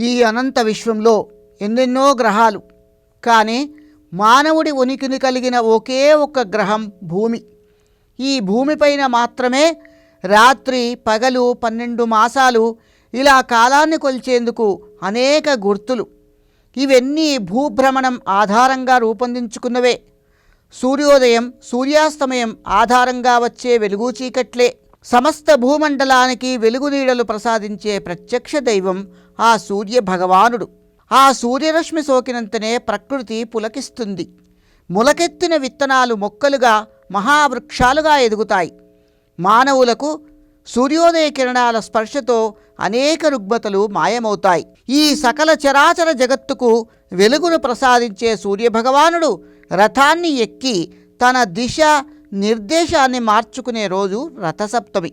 ఈ అనంత విశ్వంలో ఎన్నెన్నో గ్రహాలు. కానీ మానవుడి ఉనికిని కలిగిన ఒకే ఒక్క గ్రహం భూమి. ఈ భూమిపైన మాత్రమే రాత్రి పగలు పన్నెండు మాసాలు ఇలా కాలాన్ని కొలిచేందుకు అనేక గుర్తులు. ఇవన్నీ భూభ్రమణం ఆధారంగా రూపొందించుకున్నవే. సూర్యోదయం సూర్యాస్తమయం ఆధారంగా వచ్చే వెలుగు చీకట్లే. సమస్త భూమండలానికి వెలుగు నీడలు ప్రసాదించే ప్రత్యక్ష దైవం ఆ సూర్య భగవానుడు ఆ సూర్యరశ్మి సోకినంతనే ప్రకృతి పులకిస్తుంది. మొలకెత్తిన విత్తనాలు మొక్కలుగా మహావృక్షాలుగా ఎదుగుతాయి. మానవులకు సూర్యోదయ కిరణాల స్పర్శతో అనేక రుగ్మతలు మాయమవుతాయి. ఈ సకల చరాచర జగత్తుకు వెలుగును ప్రసాదించే సూర్యభగవానుడు రథాన్ని ఎక్కి తన దిశ నిర్దేశాన్ని మార్చుకునే రోజు రథసప్తమి.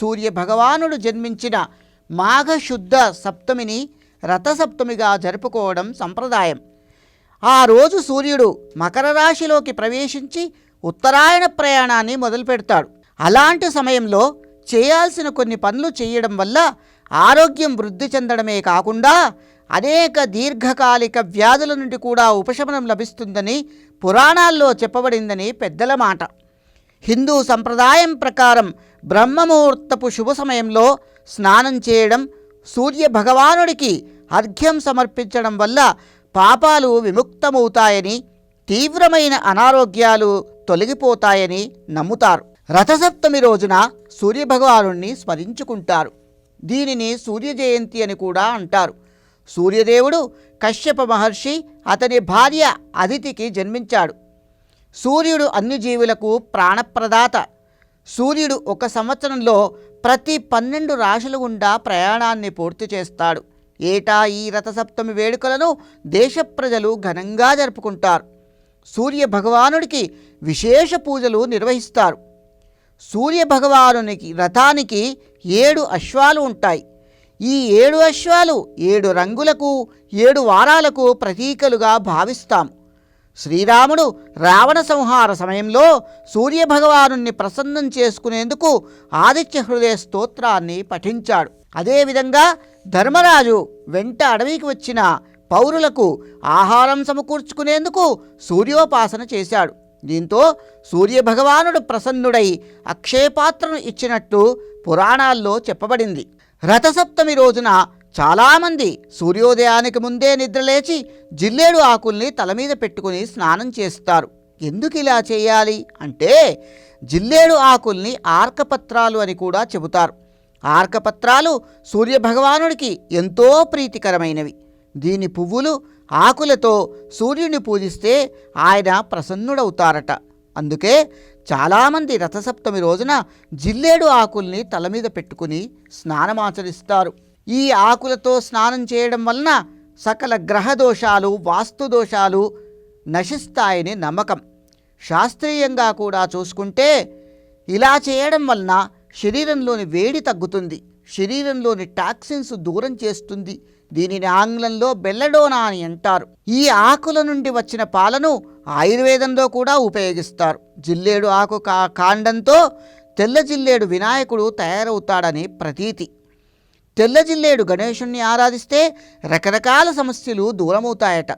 సూర్య భగవానుడు జన్మించిన మాఘశుద్ధ సప్తమిని రథసప్తమిగా జరుపుకోవడం సంప్రదాయం. ఆ రోజు సూర్యుడు మకర రాశిలోకి ప్రవేశించి ఉత్తరాయణ ప్రయాణాన్ని మొదలుపెడతాడు. అలాంటి సమయంలో చేయాల్సిన కొన్ని పనులు చేయడం వల్ల ఆరోగ్యం వృద్ధి చెందడమే కాకుండా అనేక దీర్ఘకాలిక వ్యాధుల నుండి కూడా ఉపశమనం లభిస్తుందని పురాణాల్లో చెప్పబడిందని పెద్దల మాట. హిందూ సంప్రదాయం ప్రకారం బ్రహ్మముహూర్తపు శుభ సమయంలో స్నానం చేయడం సూర్య భగవానుడికి అర్ఘ్యం సమర్పించడం వల్ల పాపాలు విముక్తమవుతాయని తీవ్రమైన అనారోగ్యాలు తొలగిపోతాయని నమ్ముతారు. రథసప్తమి రోజున సూర్యభగవానుణ్ణి స్మరించుకుంటారు. దీనిని సూర్య జయంతి అని కూడా అంటారు. సూర్యదేవుడు కశ్యప మహర్షి అతని భార్య అదితికి జన్మించాడు. సూర్యుడు అన్ని జీవులకు ప్రాణప్రదాత. సూర్యుడు ఒక సంవత్సరంలో ప్రతి పన్నెండు రాశుల గుండా ప్రయాణాన్ని పూర్తి చేస్తాడు. ఏటా ఈ రథసప్తమి వేడుకలను దేశ ప్రజలు ఘనంగా జరుపుకుంటారు. సూర్య భగవానుడికి విశేష పూజలు నిర్వహిస్తారు. సూర్య భగవానునికి రథానికి ఏడు అశ్వాలు ఉంటాయి. ఈ ఏడు అశ్వాలు ఏడు రంగులకు ఏడు వారాలకు ప్రతీకలుగా భావిస్తాం. శ్రీరాముడు రావణ సంహార సమయంలో సూర్యభగవాను ప్రసన్నం చేసుకునేందుకు ఆదిత్య హృదయ స్తోత్రాన్ని పఠించాడు. అదేవిధంగా ధర్మరాజు వెంట అడవికి వచ్చిన పౌరులకు ఆహారం సమకూర్చుకునేందుకు సూర్యోపాసన చేశాడు. దీంతో సూర్యభగవానుడు ప్రసన్నుడై అక్షయపాత్రను ఇచ్చినట్టు పురాణాల్లో చెప్పబడింది. రథసప్తమి రోజున చాలామంది సూర్యోదయానికి ముందే నిద్రలేచి జిల్లేడు ఆకుల్ని తల మీద పెట్టుకుని స్నానం చేస్తారు. ఎందుకు ఇలా చేయాలి? అంటే జిల్లేడు ఆకుల్ని ఆర్కపత్రాలు అని కూడా చెబుతారు. ఆర్కపత్రాలు సూర్యభగవానుడికి ఎంతో ప్రీతికరమైనవి. దీని పువ్వులు ఆకులతో సూర్యుని పూజిస్తే ఆయన ప్రసన్నుడవుతారట. అందుకే చాలామంది రథసప్తమి రోజున జిల్లేడు ఆకుల్ని తల మీద పెట్టుకుని స్నానమాచరిస్తారు. ఈ ఆకులతో స్నానం చేయడం వలన సకల గ్రహ దోషాలు వాస్తు దోషాలు నశిస్తాయని నమ్మకం. శాస్త్రీయంగా కూడా చూసుకుంటే ఇలా చేయడం వలన శరీరంలోని వేడి తగ్గుతుంది. శరీరంలోని టాక్సిన్స్ దూరం చేస్తుంది. దీనిని ఆంగ్లంలో బెల్లడోనా అని అంటారు. ఈ ఆకుల నుండి వచ్చిన పాలను ఆయుర్వేదంలో కూడా ఉపయోగిస్తారు. జిల్లేడు ఆకు కా కాండంతో తెల్ల జిల్లేడు వినాయకుడు తయారవుతాడని ప్రతీతి. తెల్ల జిల్లేడు గణేశుణ్ణి ఆరాధిస్తే రకరకాల సమస్యలు దూరమవుతాయట.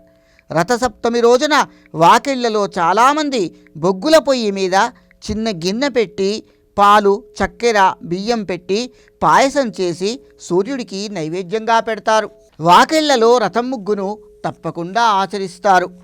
రథసప్తమి రోజున వాకిళ్ళలో చాలామంది బొగ్గుల పొయ్యి మీద చిన్న గిన్నె పెట్టి పాలు చక్కెర బియ్యం పెట్టి పాయసం చేసి సూర్యుడికి నైవేద్యంగా పెడతారు. వాకిళ్ళలో రథం ముగ్గును తప్పకుండా ఆచరిస్తారు.